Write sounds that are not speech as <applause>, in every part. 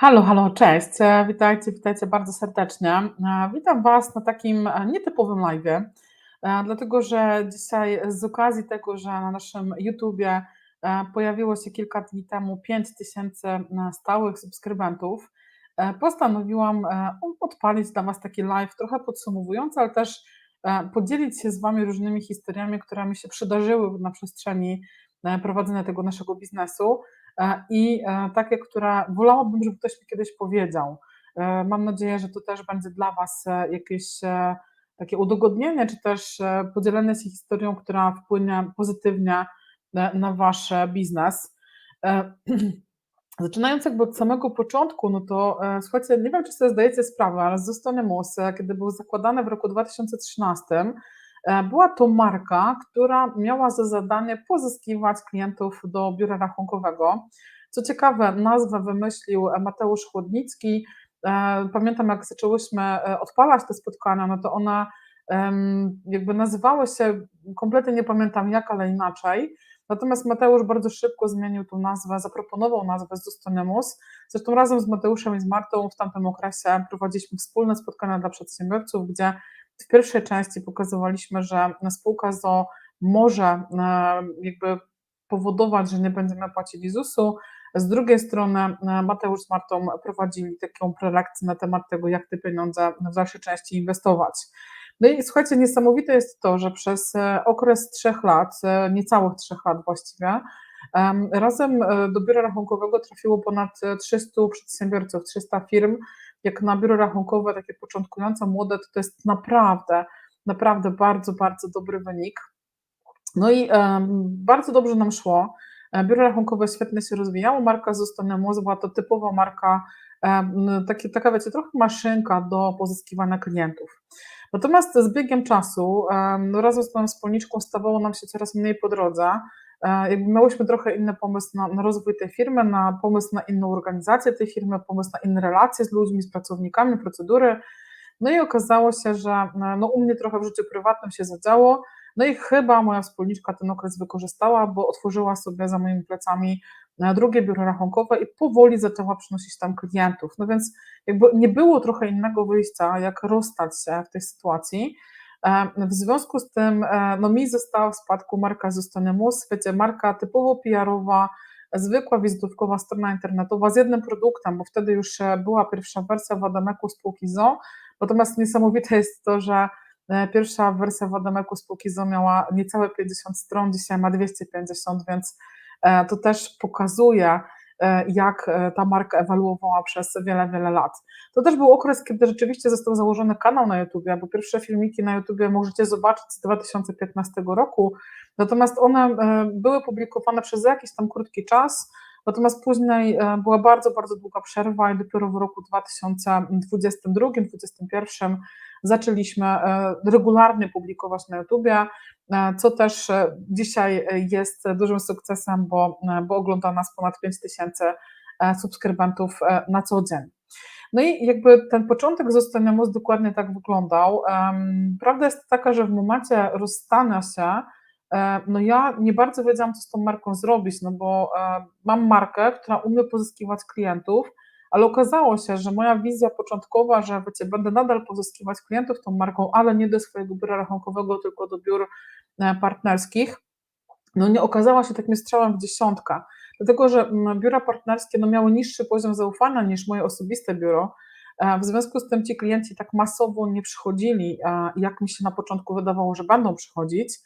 Halo, halo, cześć. E, Witajcie, witajcie bardzo serdecznie. E, Witam Was na takim e, nietypowym live'ie, e, dlatego że dzisiaj z okazji tego, że na naszym YouTubie pojawiło się kilka dni temu 5000 e, stałych subskrybentów, postanowiłam odpalić dla Was taki live trochę podsumowujący, ale też podzielić się z Wami różnymi historiami, które mi się przydarzyły na przestrzeni prowadzenia tego naszego biznesu i e, takie, które wolałabym, żeby ktoś mi kiedyś powiedział. E, Mam nadzieję, że to też będzie dla Was e, jakieś e, takie udogodnienie, czy też e, podzielenie się historią, która wpłynie pozytywnie na Wasz e, biznes. E, <clears throat> Zaczynając jakby od samego początku, no to e, słuchajcie, nie wiem, czy sobie zdajecie sprawę, ale Zostanemus, e, kiedy był zakładany w roku 2013, e, była to marka, która miała za zadanie pozyskiwać klientów do biura rachunkowego. Co ciekawe, nazwę wymyślił e, Mateusz Chłodnicki. E, Pamiętam, jak zaczęłyśmy e, odpalać te spotkania, no to em, jakby nazywały się, kompletnie nie pamiętam jak, ale inaczej. Natomiast Mateusz bardzo szybko zmienił tą nazwę, zaproponował nazwę Zostanemus. Zresztą razem z Mateuszem i z Martą w tamtym okresie prowadziliśmy wspólne spotkania dla przedsiębiorców, gdzie w pierwszej części pokazywaliśmy, że spółka ZO może e, jakby powodować, że nie będziemy płacili ZUS-u. Z drugiej strony e, Mateusz z Martą prowadzili taką prelekcję na temat tego, jak te pieniądze w dalszej części inwestować. No i słuchajcie, niesamowite jest to, że przez e, okres trzech lat, niecałych trzech lat właściwie, em, razem do biura rachunkowego trafiło ponad e, 300 przedsiębiorców, 300 firm. Jak na biuro rachunkowe, takie początkujące, młode, to to jest naprawdę, naprawdę bardzo, bardzo dobry wynik. No i bardzo dobrze nam szło. E, Biuro rachunkowe świetnie się rozwijało. Marka Zostanemus była to typowa marka, taka wiecie, trochę maszynka do pozyskiwania klientów. Natomiast z biegiem czasu, no razem z moją wspólniczką stawało nam się coraz mniej po drodze. E, miałyśmy trochę inny pomysł na, na rozwój tej firmy, na pomysł na inną organizację tej firmy, pomysł na inne relacje z ludźmi, z pracownikami, procedury. No i okazało się, że e, no, u mnie trochę w życiu prywatnym się zadziało, no i chyba moja wspólniczka ten okres wykorzystała, bo otworzyła sobie za moimi plecami e, drugie biuro rachunkowe i powoli zaczęła przynosić tam klientów. No więc jakby nie było trochę innego wyjścia, jak rozstać się w tej sytuacji. E, W związku z tym, e, no mi została w spadku marka Zostanemus, wiecie, marka typowo PR-owa, zwykła wizytówkowa strona internetowa z jednym produktem, bo wtedy już e, była pierwsza wersja Wadameku spółki ZO, natomiast niesamowite jest to, że pierwsza wersja Wadameku spółki ZO miała niecałe 50 stron, dzisiaj ma 250, więc to też pokazuje, jak e, ta marka ewoluowała przez wiele, wiele lat. To też był okres, kiedy rzeczywiście został założony kanał na YouTubie, bo pierwsze filmiki na YouTubie możecie zobaczyć z 2015 roku, natomiast one e, były publikowane przez jakiś tam krótki czas, natomiast później e, była bardzo, bardzo długa przerwa i dopiero w roku 2022-2021 zaczęliśmy e, regularnie publikować na YouTubie, e, co też e, dzisiaj jest dużym sukcesem, bo, bo ogląda nas ponad 5 tysięcy subskrybentów na co dzień. No i jakby ten początek zostania mózg dokładnie tak wyglądał. Prawda jest taka, że w momencie rozstania się, no ja nie bardzo wiedziałam, co z tą marką zrobić, no bo mam markę, która umie pozyskiwać klientów, ale okazało się, że moja wizja początkowa, że wiecie, będę nadal pozyskiwać klientów tą marką, ale nie do swojego biura rachunkowego, tylko do biur e, partnerskich, no nie okazała się takim strzałem w dziesiątkę, dlatego że biura partnerskie no, miały niższy poziom zaufania niż moje osobiste biuro. E, W związku z tym ci klienci tak masowo nie przychodzili, jak mi się na początku wydawało, że będą przychodzić.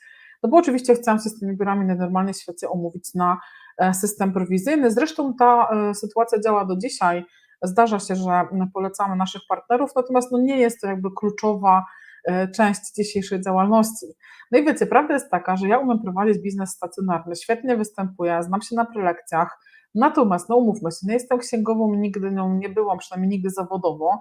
No bo oczywiście chciałam się z tymi biurami na normalnie w świecie umówić na e, system prowizyjny. Zresztą ta e, sytuacja działa do dzisiaj. Zdarza się, że mm, polecamy naszych partnerów, natomiast no nie jest to jakby kluczowa e, część dzisiejszej działalności. No i wiecie, prawda jest taka, że ja umiem prowadzić biznes stacjonarny, świetnie występuję, znam się na prelekcjach, natomiast, no umówmy się, nie jestem księgową, nigdy nią nie byłam, przynajmniej nigdy zawodowo.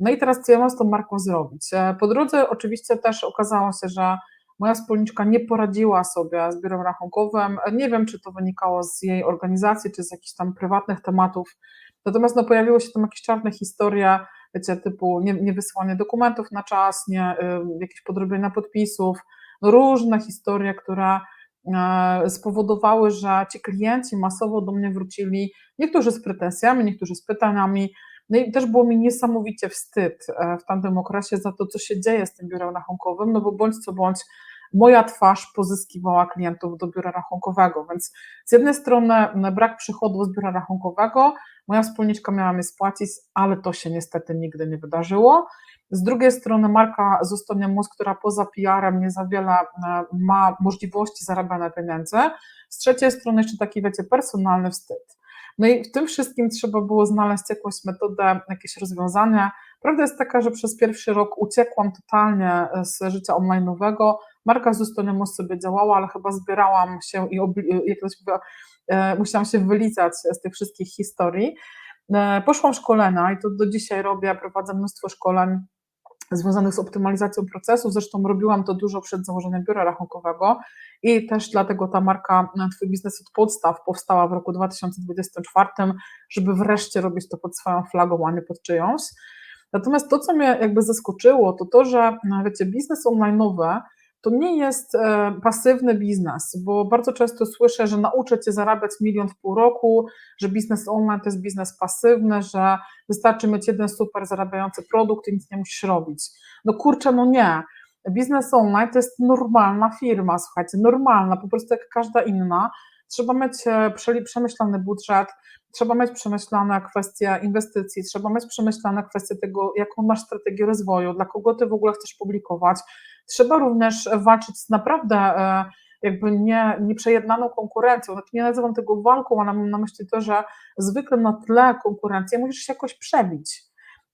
No i teraz co ja mam z tą marką zrobić? Po drodze oczywiście też okazało się, że moja wspólniczka nie poradziła sobie z biurem rachunkowym. Nie wiem, czy to wynikało z jej organizacji, czy z jakichś tam prywatnych tematów. Natomiast no, pojawiły się tam jakieś czarne historie, wiecie, typu nie, niewysyłanie dokumentów na czas, nie, y, jakieś podrobienia podpisów, no, różne historie, które e, spowodowały, że ci klienci masowo do mnie wrócili, niektórzy z pretensjami, niektórzy z pytaniami. No i też było mi niesamowicie wstyd e, w tamtym okresie za to, co się dzieje z tym biurem rachunkowym, no bo bądź co bądź moja twarz pozyskiwała klientów do biura rachunkowego, więc z jednej strony brak przychodu z biura rachunkowego, moja wspólniczka miała mnie spłacić, ale to się niestety nigdy nie wydarzyło. Z drugiej strony marka Zostania Mus, która poza PR-em nie za wiele e, ma możliwości zarabiania pieniędzy. Z trzeciej strony jeszcze taki, wiecie, personalny wstyd. No i w tym wszystkim trzeba było znaleźć jakąś metodę, jakieś rozwiązanie. Prawda jest taka, że przez pierwszy rok uciekłam totalnie z życia online'owego. Marka Zostania Mus sobie działała, ale chyba zbierałam się i jak się mówi, e, musiałam się wylizać z tych wszystkich historii. E, poszłam szkolenia i to do dzisiaj robię, prowadzę mnóstwo szkoleń związanych z optymalizacją procesu. Zresztą robiłam to dużo przed założeniem biura rachunkowego i też dlatego ta marka e, Twój biznes od podstaw powstała w roku 2024, żeby wreszcie robić to pod swoją flagą, a nie pod czyjąś. Natomiast to, co mnie jakby zaskoczyło, to to, że wiecie, biznes online'owy to nie jest e, pasywny biznes, bo bardzo często słyszę, że nauczę cię zarabiać milion w pół roku, że biznes online to jest biznes pasywny, że wystarczy mieć jeden super zarabiający produkt i nic nie musisz robić. No kurczę, no nie. Biznes online to jest normalna firma, słuchajcie, normalna, po prostu jak każda inna. Trzeba mieć e, przemyślany budżet, trzeba mieć przemyślane kwestie inwestycji, trzeba mieć przemyślane kwestie tego, jaką masz strategię rozwoju, dla kogo ty w ogóle chcesz publikować. Trzeba również walczyć z naprawdę e, jakby nie, nieprzejednaną konkurencją. Znaczy nie nazywam tego walką, ale mam na myśli to, że zwykle na tle konkurencji musisz się jakoś przebić.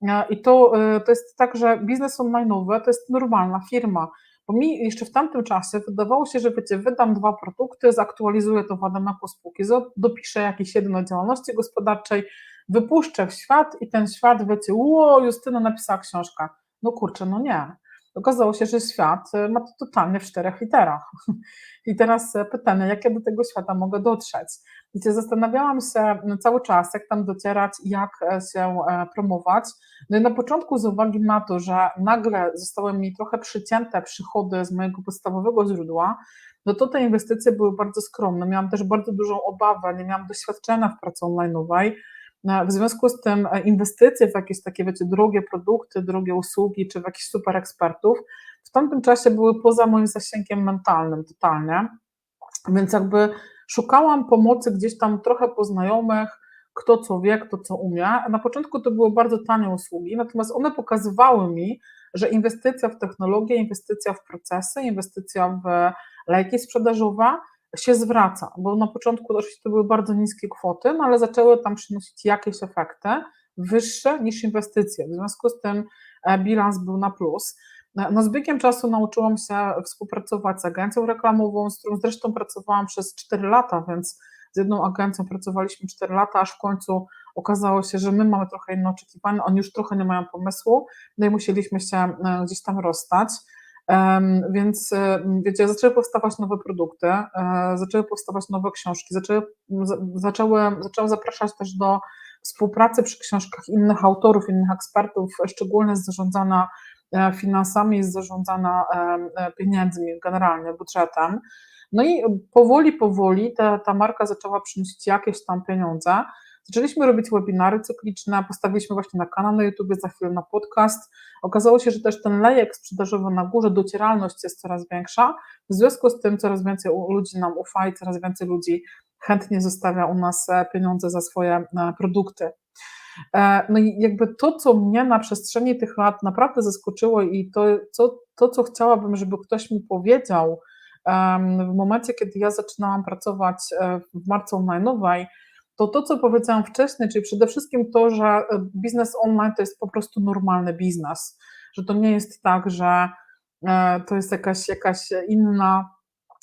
E, I to, to jest tak, że biznes online'owy to jest normalna firma. Bo mi jeszcze w tamtym czasie wydawało się, że wiecie, wydam dwa produkty, zaktualizuję to w Adamaku spółki, dopiszę jakieś jedno działalności gospodarczej, wypuszczę w świat i ten świat, wiecie, ło, Justyna napisała książkę. No kurczę, no nie. Okazało się, że świat e, ma to totalnie w czterech literach. <laughs> I teraz e, pytanie, jak ja do tego świata mogę dotrzeć? Wiecie, zastanawiałam się no, cały czas, jak tam docierać, jak e, się promować. No i na początku z uwagi na to, że nagle zostały mi trochę przycięte przychody z mojego podstawowego źródła, no to te inwestycje były bardzo skromne. Miałam też bardzo dużą obawę, nie miałam doświadczenia w pracy online'owej, w związku z tym e, inwestycje w jakieś takie, wiecie, drogie produkty, drogie usługi, czy w jakichś super ekspertów, w tamtym czasie były poza moim zasięgiem mentalnym totalnie, więc jakby szukałam pomocy gdzieś tam trochę po znajomych, kto co wie, kto co umie. Na początku to były bardzo tanie usługi, natomiast one pokazywały mi, że inwestycja w technologię, inwestycja w procesy, inwestycja w lejki sprzedażowe się zwraca, bo na początku oczywiście to były bardzo niskie kwoty, no ale zaczęły tam przynosić jakieś efekty wyższe niż inwestycje. W związku z tym e, bilans był na plus. E, no z biegiem czasu nauczyłam się współpracować z agencją reklamową, z którą zresztą pracowałam przez 4 lata, więc z jedną agencją pracowaliśmy 4 lata, aż w końcu okazało się, że my mamy trochę inne oczekiwania, oni już trochę nie mają pomysłu, no i musieliśmy się e, gdzieś tam rozstać. Więc e, wiecie, zaczęły powstawać nowe produkty, e, zaczęły powstawać nowe książki, zaczęły, zaczęły, zaczęłam zapraszać też do współpracy przy książkach innych autorów, innych ekspertów, szczególnie zarządzana e, finansami, z zarządzana pieniędzmi, generalnie budżetem. No i powoli, powoli ta, ta marka zaczęła przynosić jakieś tam pieniądze. Zaczęliśmy robić webinary cykliczne, postawiliśmy właśnie na kanał na YouTube, za chwilę na podcast. Okazało się, że też ten lejek sprzedażowy na górze, docieralność jest coraz większa. W związku z tym coraz więcej ludzi nam ufa i coraz więcej ludzi chętnie zostawia u nas e, pieniądze za swoje e, produkty. E, no i jakby to, co mnie na przestrzeni tych lat naprawdę zaskoczyło i to, co, to, co chciałabym, żeby ktoś mi powiedział w momencie, kiedy ja zaczynałam pracować w marcu online'owej, to to, co powiedziałam wcześniej, czyli przede wszystkim to, że e, biznes online to jest po prostu normalny biznes, że to nie jest tak, że e, to jest jakaś, jakaś inna,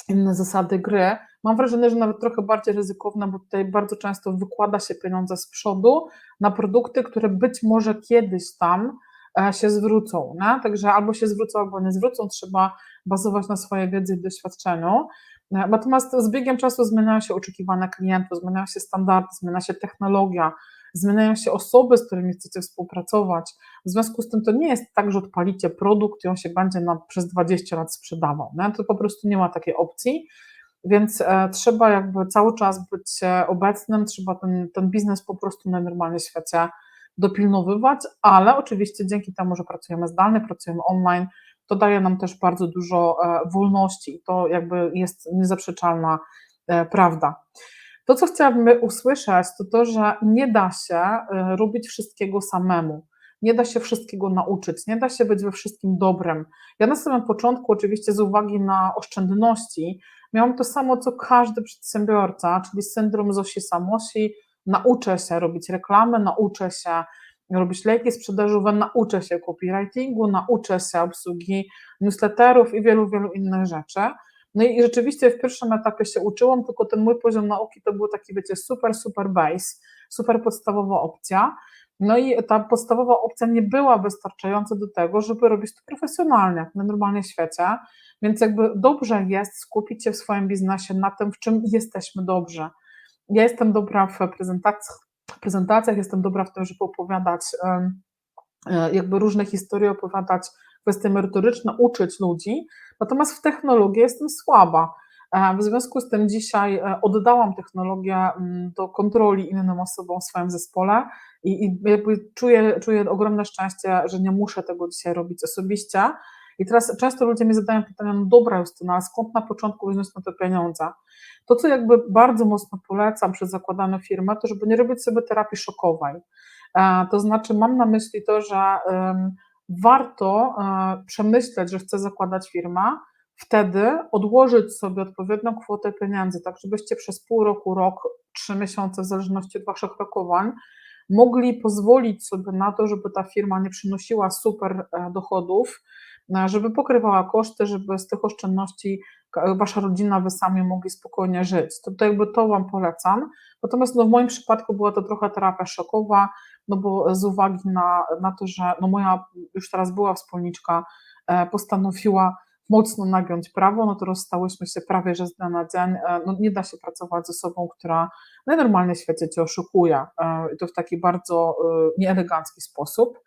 inne zasady gry. Mam wrażenie, że nawet trochę bardziej ryzykowne, bo tutaj bardzo często wykłada się pieniądze z przodu na produkty, które być może kiedyś tam e, się zwrócą. Nie? Także albo się zwrócą, albo nie zwrócą, trzeba bazować na swojej wiedzy i doświadczeniu. Natomiast z biegiem czasu zmieniają się oczekiwania klientów, zmieniają się standardy, zmienia się technologia, zmieniają się osoby, z którymi chcecie współpracować. W związku z tym to nie jest tak, że odpalicie produkt i on się będzie na, przez 20 lat sprzedawał. Nie? To po prostu nie ma takiej opcji. więc e, trzeba jakby cały czas być e, obecnym, trzeba ten, ten biznes po prostu na normalnym świecie dopilnowywać, ale oczywiście dzięki temu, że pracujemy zdalnie, pracujemy online, to daje nam też bardzo dużo wolności i to jakby jest niezaprzeczalna prawda. To, co chciałabym usłyszeć, to to, że nie da się robić wszystkiego samemu nie da się wszystkiego nauczyć, nie da się być we wszystkim dobrem. Ja na samym początku, oczywiście z uwagi na oszczędności, miałam to samo, co każdy przedsiębiorca, czyli syndrom Zosi Samosi. Nauczę się robić reklamy, nauczę się robić lejki sprzedażowe, nauczę się copywritingu, nauczę się obsługi newsletterów i wielu, wielu innych rzeczy. No i rzeczywiście w pierwszym etapie się uczyłam, tylko ten mój poziom nauki to był taki, wiecie, super, super base, super podstawowa opcja. No i ta podstawowa opcja nie była wystarczająca do tego, żeby robić to profesjonalnie, na normalnym świecie, więc jakby dobrze jest skupić się w swoim biznesie na tym, w czym jesteśmy dobrze. Ja jestem dobra w prezentacjach, prezentacjach jestem dobra w tym, żeby opowiadać e, jakby różne historie, opowiadać kwestie merytoryczne, uczyć ludzi, natomiast w technologii jestem słaba. E, w związku z tym dzisiaj e, oddałam technologię mm, do kontroli innym osobom w swoim zespole i, i jakby czuję, czuję ogromne szczęście, że nie muszę tego dzisiaj robić osobiście. I teraz często ludzie mi zadają pytania, no dobra Justyna, ale skąd na początku wziąć na te pieniądze? To, co jakby bardzo mocno polecam przed zakładaniem firmy, to żeby nie robić sobie terapii szokowej. E, to znaczy mam na myśli to, że warto przemyśleć, że chcę zakładać firmę, wtedy odłożyć sobie odpowiednią kwotę pieniędzy, tak żebyście przez pół roku, rok, trzy miesiące, w zależności od Waszych rokowań, mogli pozwolić sobie na to, żeby ta firma nie przynosiła super e, dochodów, e, żeby pokrywała koszty, żeby z tych oszczędności Wasza rodzina, Wy sami mogli spokojnie żyć. To, to jakby to Wam polecam. Natomiast no, w moim przypadku była to trochę terapia szokowa, no bo z uwagi na, na to, że no moja już teraz była wspólniczka e, postanowiła mocno nagiąć prawo, no to rozstałyśmy się prawie że z dnia na dzień. E, no nie da się pracować z osobą, która najnormalniej w świecie cię oszukuje e, i to w taki bardzo nieelegancki sposób.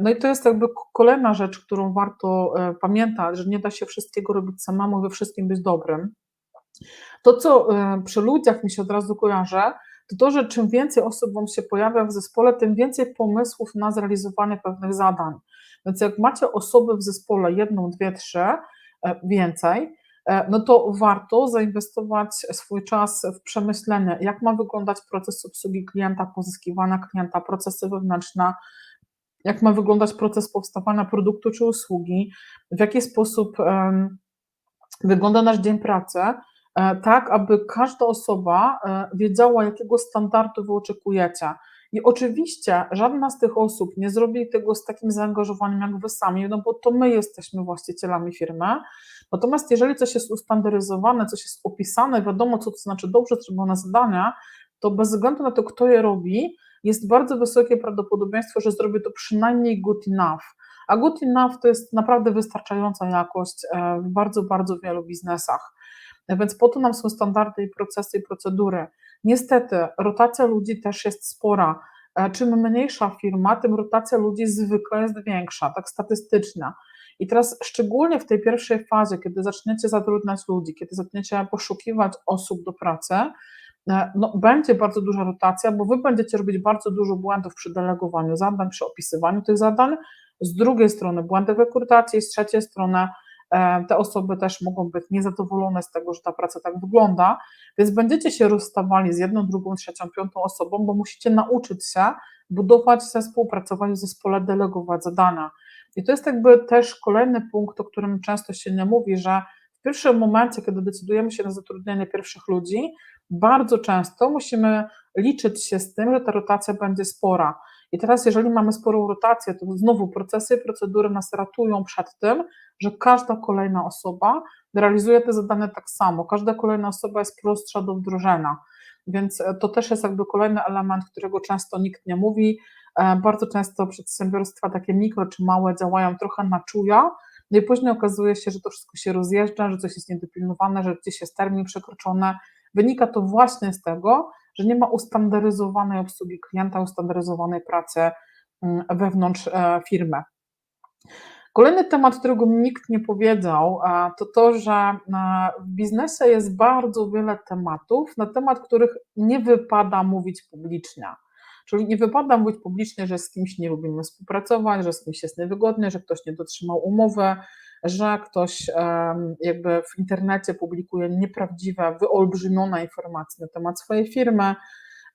No i to jest jakby kolejna rzecz, którą warto pamiętać, że nie da się wszystkiego robić samemu, we wszystkim być dobrym. To, co przy ludziach mi się od razu kojarzy, to to, że czym więcej osób Wam się pojawia w zespole, tym więcej pomysłów na zrealizowanie pewnych zadań. Więc jak macie osoby w zespole, jedną, dwie, trzy, e, więcej, e, no to warto zainwestować swój czas w przemyślenie, jak ma wyglądać proces obsługi klienta, pozyskiwania klienta, procesy wewnętrzne, jak ma wyglądać proces powstawania produktu czy usługi, w jaki sposób wygląda nasz dzień pracy, e, tak aby każda osoba wiedziała, jakiego standardu wy oczekujecie. I oczywiście żadna z tych osób nie zrobi tego z takim zaangażowaniem jak wy sami, no bo to my jesteśmy właścicielami firmy. Natomiast jeżeli coś jest ustandaryzowane, coś jest opisane, wiadomo, co to znaczy dobrze zrobione zadania, to bez względu na to, kto je robi, jest bardzo wysokie prawdopodobieństwo, że zrobi to przynajmniej good enough. A good enough to jest naprawdę wystarczająca jakość e, w bardzo, bardzo wielu biznesach. Więc po to nam są standardy i procesy i procedury. Niestety, rotacja ludzi też jest spora. E, czym mniejsza firma, tym rotacja ludzi zwykle jest większa, tak statystyczna. I teraz szczególnie w tej pierwszej fazie, kiedy zaczniecie zatrudniać ludzi, kiedy zaczniecie poszukiwać osób do pracy, e, no, będzie bardzo duża rotacja, bo wy będziecie robić bardzo dużo błędów przy delegowaniu zadań, przy opisywaniu tych zadań. Z drugiej strony błędy w rekrutacji, z trzeciej strony E, te osoby też mogą być niezadowolone z tego, że ta praca tak wygląda, więc będziecie się rozstawali z jedną, drugą, trzecią, piątą osobą, bo musicie nauczyć się budować zespół, pracować w zespole, delegować zadania. I to jest jakby też kolejny punkt, o którym często się nie mówi, że w pierwszym momencie, kiedy decydujemy się na zatrudnienie pierwszych ludzi, bardzo często musimy liczyć się z tym, że ta rotacja będzie spora. I teraz, jeżeli mamy sporą rotację, to znowu procesy i procedury nas ratują przed tym, że każda kolejna osoba realizuje te zadania tak samo. Każda kolejna osoba jest prostsza do wdrożenia. Więc e, to też jest jakby kolejny element, którego często nikt nie mówi. E, bardzo często przedsiębiorstwa takie mikro czy małe działają trochę na czuja, no i później okazuje się, że to wszystko się rozjeżdża, że coś jest niedopilnowane, że gdzieś jest termin przekroczony. Wynika to właśnie z tego, że nie ma ustandaryzowanej obsługi klienta, ustandaryzowanej pracy mm, wewnątrz e, firmy. Kolejny temat, którego nikt nie powiedział, to to, że w biznesie jest bardzo wiele tematów, na temat których nie wypada mówić publicznie. Czyli nie wypada mówić publicznie, że z kimś nie lubimy współpracować, że z kimś jest niewygodnie, że ktoś nie dotrzymał umowy, że ktoś jakby w internecie publikuje nieprawdziwe, wyolbrzymione informacje na temat swojej firmy,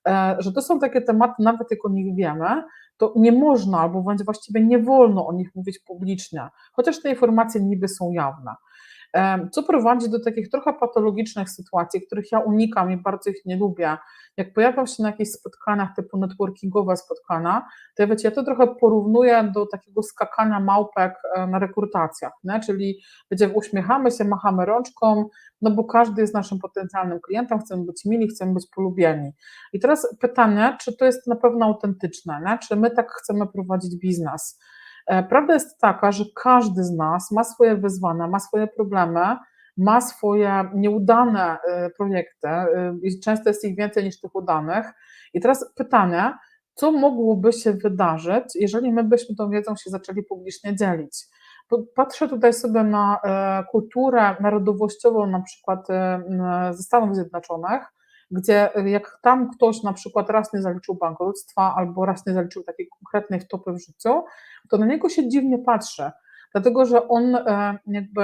e, że to są takie tematy, nawet jak o nich wiemy, to nie można albo właściwie nie wolno o nich mówić publicznie, chociaż te informacje niby są jawne co prowadzi do takich trochę patologicznych sytuacji, których ja unikam i bardzo ich nie lubię. Jak pojawiam się na jakichś spotkaniach typu networkingowe spotkania, to ja wiecie, ja to trochę porównuję do takiego skakania małpek e, na rekrutacjach, nie? czyli wiecie, uśmiechamy się, machamy rączką, no bo każdy jest naszym potencjalnym klientem, chcemy być mili, chcemy być polubieni. I teraz pytanie, czy to jest na pewno autentyczne, nie? czy my tak chcemy prowadzić biznes? E, prawda jest taka, że każdy z nas ma swoje wyzwania, ma swoje problemy, ma swoje nieudane e, projekty i często jest ich więcej niż tych udanych. I teraz pytanie, co mogłoby się wydarzyć, jeżeli my byśmy tą wiedzą się zaczęli publicznie dzielić? Patrzę tutaj sobie na kulturę narodowościową, na przykład ze Stanów Zjednoczonych, gdzie jak tam ktoś na przykład raz nie zaliczył bankructwa albo raz nie zaliczył takiej konkretnej wtopy w życiu, to na niego się dziwnie patrzy, dlatego że on e, jakby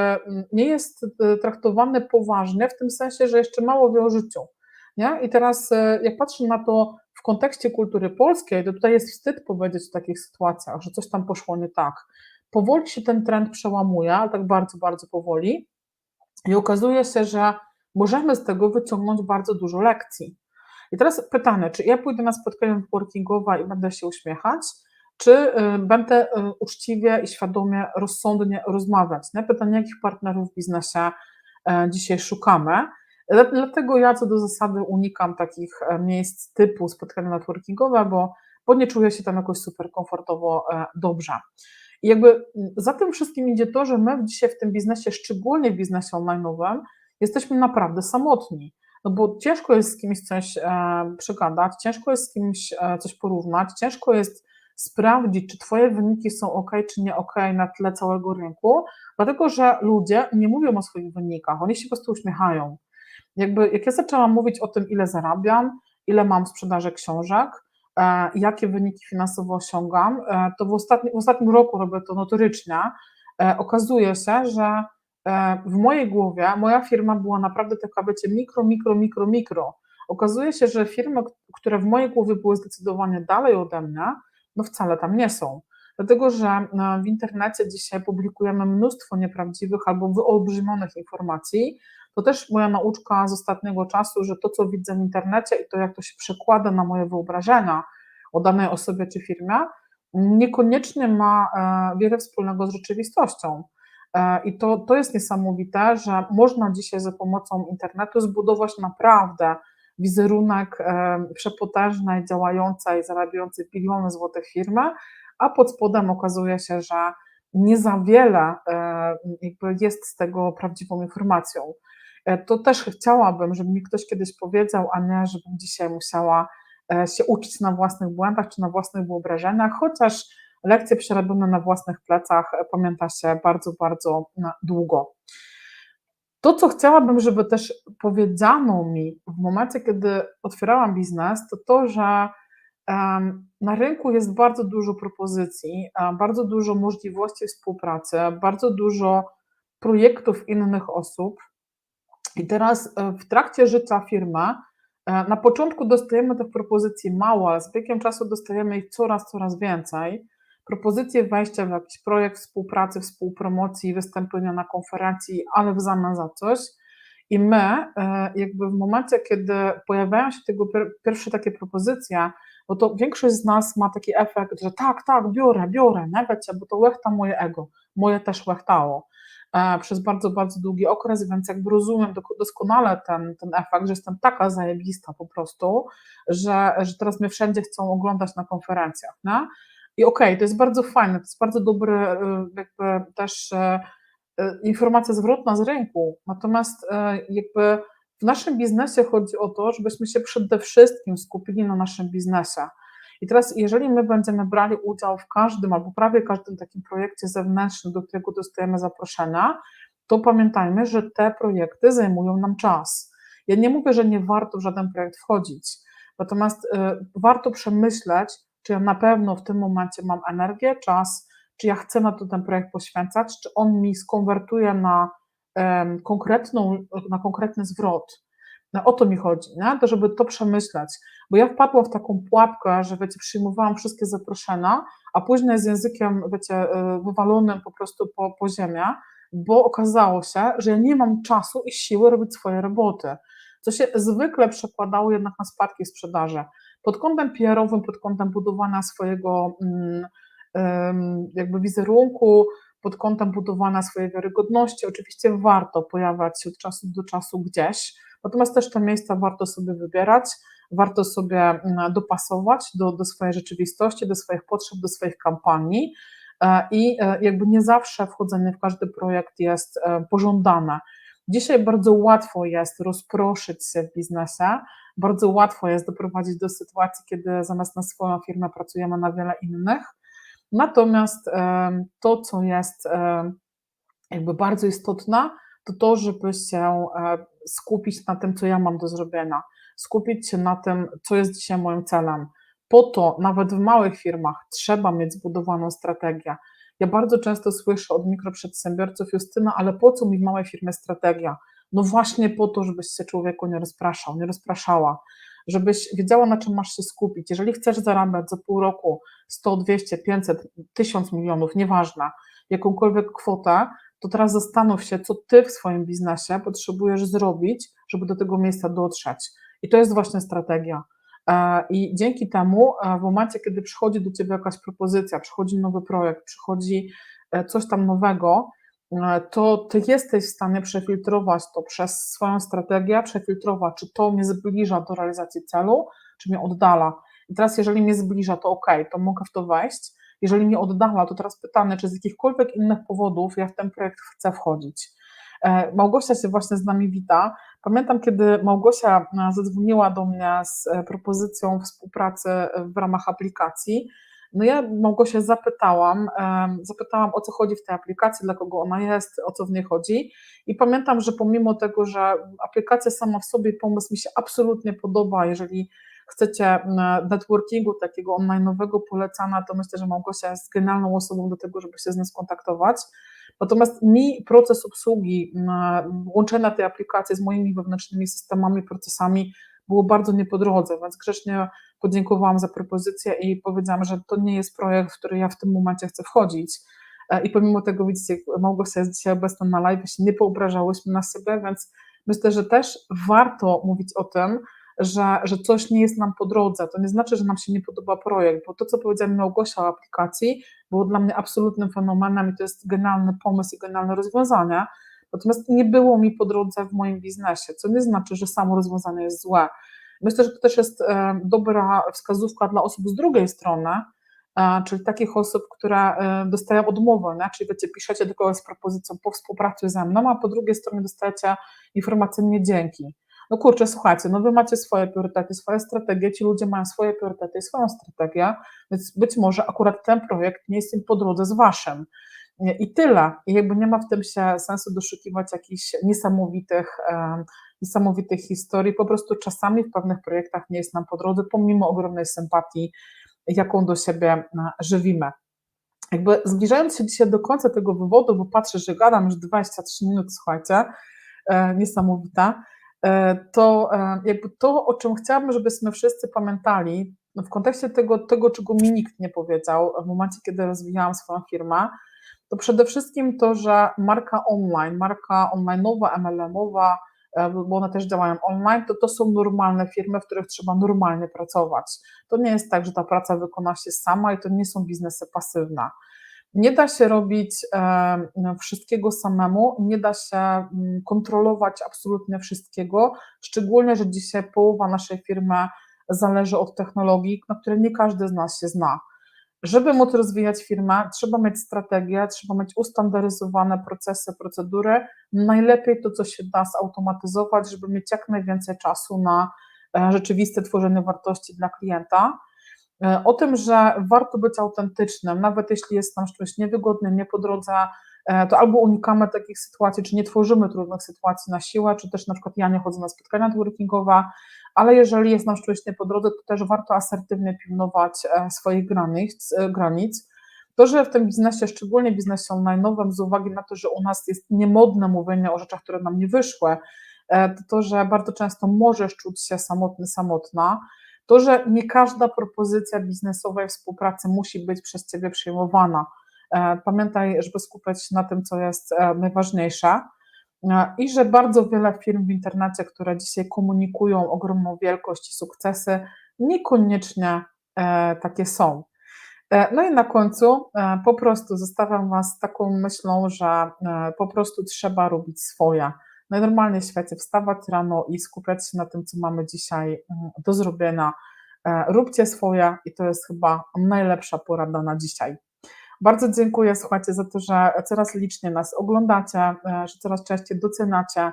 nie jest e, traktowany poważnie w tym sensie, że jeszcze mało wie o życiu. Nie? I teraz e, jak patrzę na to w kontekście kultury polskiej, to tutaj jest wstyd powiedzieć w takich sytuacjach, że coś tam poszło nie tak. Powoli się ten trend przełamuje, ale tak bardzo, bardzo powoli i okazuje się, że możemy z tego wyciągnąć bardzo dużo lekcji. I teraz pytanie, czy ja pójdę na spotkanie networkingowe i będę się uśmiechać, czy y, będę y, uczciwie i świadomie, rozsądnie rozmawiać? Nie? Pytanie, jakich partnerów w biznesie e, dzisiaj szukamy. Dlatego ja co do zasady unikam takich e, miejsc typu spotkania networkingowe, bo, bo nie czuję się tam jakoś super komfortowo e, dobrze. I jakby za tym wszystkim idzie to, że my dzisiaj w tym biznesie, szczególnie w biznesie online'owym, jesteśmy naprawdę samotni. No bo ciężko jest z kimś coś przegadać, ciężko jest z kimś coś porównać, ciężko jest sprawdzić, czy Twoje wyniki są ok, czy nie ok na tle całego rynku, dlatego że ludzie nie mówią o swoich wynikach, oni się po prostu uśmiechają. Jakby, jak ja zaczęłam mówić o tym, ile zarabiam, ile mam sprzedaży książek, e, jakie wyniki finansowo osiągam, e, to w, ostatni, w ostatnim roku robię to notorycznie, e, okazuje się, że E, w mojej głowie moja firma była naprawdę taka, wiecie, mikro, mikro, mikro, mikro. Okazuje się, że firmy, które w mojej głowie były zdecydowanie dalej ode mnie, no wcale tam nie są. Dlatego, że e, w internecie dzisiaj publikujemy mnóstwo nieprawdziwych albo wyolbrzymionych informacji. To też moja nauczka z ostatniego czasu, że to, co widzę w internecie i to, jak to się przekłada na moje wyobrażenia o danej osobie czy firmie, niekoniecznie ma e, wiele wspólnego z rzeczywistością. E, I to, to jest niesamowite, że można dzisiaj za pomocą internetu zbudować naprawdę wizerunek e, przepotężnej, działającej, zarabiającej biliony złotych firmy, a pod spodem okazuje się, że nie za wiele e, jest z tego prawdziwą informacją. To też chciałabym, żeby mi ktoś kiedyś powiedział, a nie, żebym dzisiaj musiała się uczyć na własnych błędach czy na własnych wyobrażeniach, chociaż lekcje przerobione na własnych plecach pamięta się bardzo, bardzo długo. To, co chciałabym, żeby też powiedziano mi w momencie, kiedy otwierałam biznes, to to, że na rynku jest bardzo dużo propozycji, bardzo dużo możliwości współpracy, bardzo dużo projektów innych osób. I teraz e, w trakcie życia firmy, e, na początku dostajemy tych propozycji mało, ale z biegiem czasu dostajemy ich coraz, coraz więcej propozycję wejścia w jakiś projekt współpracy, współpromocji, wystąpienia na konferencji, ale w zamian za coś. I my, e, jakby w momencie, kiedy pojawiają się tego pierwsze takie propozycje, bo to większość z nas ma taki efekt, że tak, tak, biorę, biorę, nie wiecie, bo to łechta moje ego, moje też łechtało e, przez bardzo, bardzo długi okres, więc jakby rozumiem doskonale ten, ten efekt, że jestem taka zajebista po prostu, że, że teraz mnie wszędzie chcą oglądać na konferencjach, nie? I okej, okay, to jest bardzo fajne, to jest bardzo dobry y, jakby też e, e, informacja zwrotna z rynku, natomiast e, jakby w naszym biznesie chodzi o to, żebyśmy się przede wszystkim skupili na naszym biznesie. I teraz, jeżeli my będziemy brali udział w każdym albo prawie każdym takim projekcie zewnętrznym, do którego dostajemy zaproszenia, to pamiętajmy, że te projekty zajmują nam czas. Ja nie mówię, że nie warto w żaden projekt wchodzić, natomiast y, warto przemyśleć, czy ja na pewno w tym momencie mam energię, czas, czy ja chcę na to ten projekt poświęcać, czy on mi skonwertuje na konkretną, na konkretny zwrot. No, o to mi chodzi, nie? to żeby to przemyśleć. Bo ja wpadłam w taką pułapkę, że wiecie, przyjmowałam wszystkie zaproszenia, a później z językiem, wiecie, y, wywalonym po prostu po, po ziemię, bo okazało się, że ja nie mam czasu i siły robić swoje roboty, co się zwykle przekładało jednak na spadki sprzedaży. Pod kątem PR-owym, pod kątem budowania swojego mm, jakby wizerunku, pod kątem budowania swojej wiarygodności, oczywiście warto pojawiać się od czasu do czasu gdzieś, natomiast też te miejsca warto sobie wybierać, warto sobie mm, dopasować do, do swojej rzeczywistości, do swoich potrzeb, do swoich kampanii, E, i e, jakby nie zawsze wchodzenie w każdy projekt jest e, pożądane. Dzisiaj bardzo łatwo jest rozproszyć się w biznesie, bardzo łatwo jest doprowadzić do sytuacji, kiedy zamiast na swoją firmę pracujemy na wiele innych. Natomiast to, co jest jakby bardzo istotne, to to, żeby się skupić na tym, co ja mam do zrobienia, skupić się na tym, co jest dzisiaj moim celem, po to nawet w małych firmach trzeba mieć zbudowaną strategię. Ja bardzo często słyszę od mikroprzedsiębiorców, Justyna, ale po co mi w małej firmie strategia? No właśnie po to, żebyś się człowieku nie rozpraszał, nie rozpraszała, żebyś wiedziała, na czym masz się skupić. Jeżeli chcesz zarabiać za pół roku 100, 200, 500, 1000 milionów, nieważne, jakąkolwiek kwotę, to teraz zastanów się, co ty w swoim biznesie potrzebujesz zrobić, żeby do tego miejsca dotrzeć. I to jest właśnie strategia. E, I dzięki temu, e, w momencie, kiedy przychodzi do Ciebie jakaś propozycja, przychodzi nowy projekt, przychodzi e, coś tam nowego, to Ty jesteś w stanie przefiltrować to przez swoją strategię, przefiltrować, czy to mnie zbliża do realizacji celu, czy mnie oddala. I teraz, jeżeli mnie zbliża, to ok, to mogę w to wejść. Jeżeli mnie oddala, to teraz pytanie, czy z jakichkolwiek innych powodów ja w ten projekt chcę wchodzić. Małgosia się właśnie z nami wita. Pamiętam, kiedy Małgosia e, zadzwoniła do mnie z e, propozycją współpracy w ramach aplikacji. No ja Małgosię zapytałam, zapytałam o co chodzi w tej aplikacji, dla kogo ona jest, o co w niej chodzi. I pamiętam, że pomimo tego, że aplikacja sama w sobie, pomysł mi się absolutnie podoba, jeżeli chcecie networkingu takiego online'owego polecana, to myślę, że Małgosia jest genialną osobą do tego, żeby się z nią skontaktować. Natomiast mi proces obsługi, łączenia tej aplikacji z moimi wewnętrznymi systemami, procesami było bardzo nie po drodze, więc grzecznie podziękowałam za propozycję i powiedziałam, że to nie jest projekt, w który ja w tym momencie chcę wchodzić. E, I pomimo tego, widzicie, Małgosia jest dzisiaj obecna na live, się nie poobrażałyśmy na siebie, więc myślę, że też warto mówić o tym, że, że coś nie jest nam po drodze. To nie znaczy, że nam się nie podoba projekt, bo to, co powiedziała Małgosia o aplikacji, było dla mnie absolutnym fenomenem i to jest genialny pomysł i genialne rozwiązanie. Natomiast nie było mi po drodze w moim biznesie, co nie znaczy, że samo rozwiązanie jest złe. Myślę, że to też jest e, dobra wskazówka dla osób z drugiej strony, e, czyli takich osób, które e, dostają odmowę, nie? czyli wiecie, piszecie kogoś z propozycją po współpracy ze mną, a po drugiej stronie dostajecie informację nie dzięki no kurczę, słuchajcie, no wy macie swoje priorytety, swoje strategie, ci ludzie mają swoje priorytety i swoją strategię, więc być może akurat ten projekt nie jest im po drodze z waszym. I tyle. I jakby nie ma w tym się sensu doszukiwać jakichś niesamowitych, niesamowitych historii. Po prostu czasami w pewnych projektach nie jest nam po drodze, pomimo ogromnej sympatii, jaką do siebie e, żywimy. Jakby zbliżając się dzisiaj do końca tego wywodu, bo patrzę, że gadam już 23 minut, słuchajcie, e, niesamowita. E, to e, jakby to, o czym chciałabym, żebyśmy wszyscy pamiętali, w kontekście tego, tego, czego mi nikt nie powiedział w momencie, kiedy rozwijałam swoją firmę, to przede wszystkim to, że marka online, marka online'owa, MLM-owa, e, bo one też działają online, to to są normalne firmy, w których trzeba normalnie pracować. To nie jest tak, że ta praca wykona się sama i to nie są biznesy pasywne. Nie da się robić no, wszystkiego samemu, nie da się mm, kontrolować absolutnie wszystkiego, szczególnie, że dzisiaj połowa naszej firmy zależy od technologii, na które nie każdy z nas się zna. Żeby móc rozwijać firmę, trzeba mieć strategię, trzeba mieć ustandaryzowane procesy, procedury. Najlepiej to, co się da zautomatyzować, żeby mieć jak najwięcej czasu na e, rzeczywiste tworzenie wartości dla klienta. e, o tym, że warto być autentycznym, nawet jeśli jest nam coś niewygodne, nie po drodze, e, to albo unikamy takich sytuacji, czy nie tworzymy trudnych sytuacji na siłę, czy też na przykład ja nie chodzę na spotkania networkingowe, ale jeżeli jest nam nie po drodze, to też warto asertywnie pilnować e, swoich granic, granic. To, że w tym biznesie, szczególnie biznesie online, z uwagi na to, że u nas jest niemodne mówienie o rzeczach, które nam nie wyszły, to, to że bardzo często możesz czuć się samotny, samotna, to, że nie każda propozycja biznesowej współpracy musi być przez Ciebie przyjmowana. E, pamiętaj, żeby skupiać się na tym, co jest e, najważniejsze. E, I że bardzo wiele firm w internecie, które dzisiaj komunikują ogromną wielkość i sukcesy, niekoniecznie takie są. No i na końcu po prostu zostawiam Was taką myślą, że po prostu trzeba robić swoje najnormalniej w świecie wstawać rano i skupiać się na tym, co mamy dzisiaj mm, do zrobienia. E, róbcie swoje i to jest chyba najlepsza porada na dzisiaj. Bardzo dziękuję, słuchajcie, za to, że coraz liczniej nas oglądacie, e, że coraz częściej doceniacie.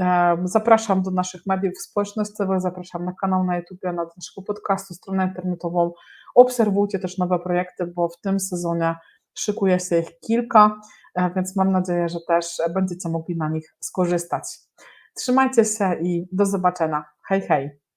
E, zapraszam do naszych mediów społecznościowych, zapraszam na kanał na YouTube, na naszego podcastu, stronę internetową. Obserwujcie też nowe projekty, bo w tym sezonie szykuje się ich kilka. E, więc mam nadzieję, że też będziecie mogli na nich skorzystać. Trzymajcie się i do zobaczenia. Hej, hej.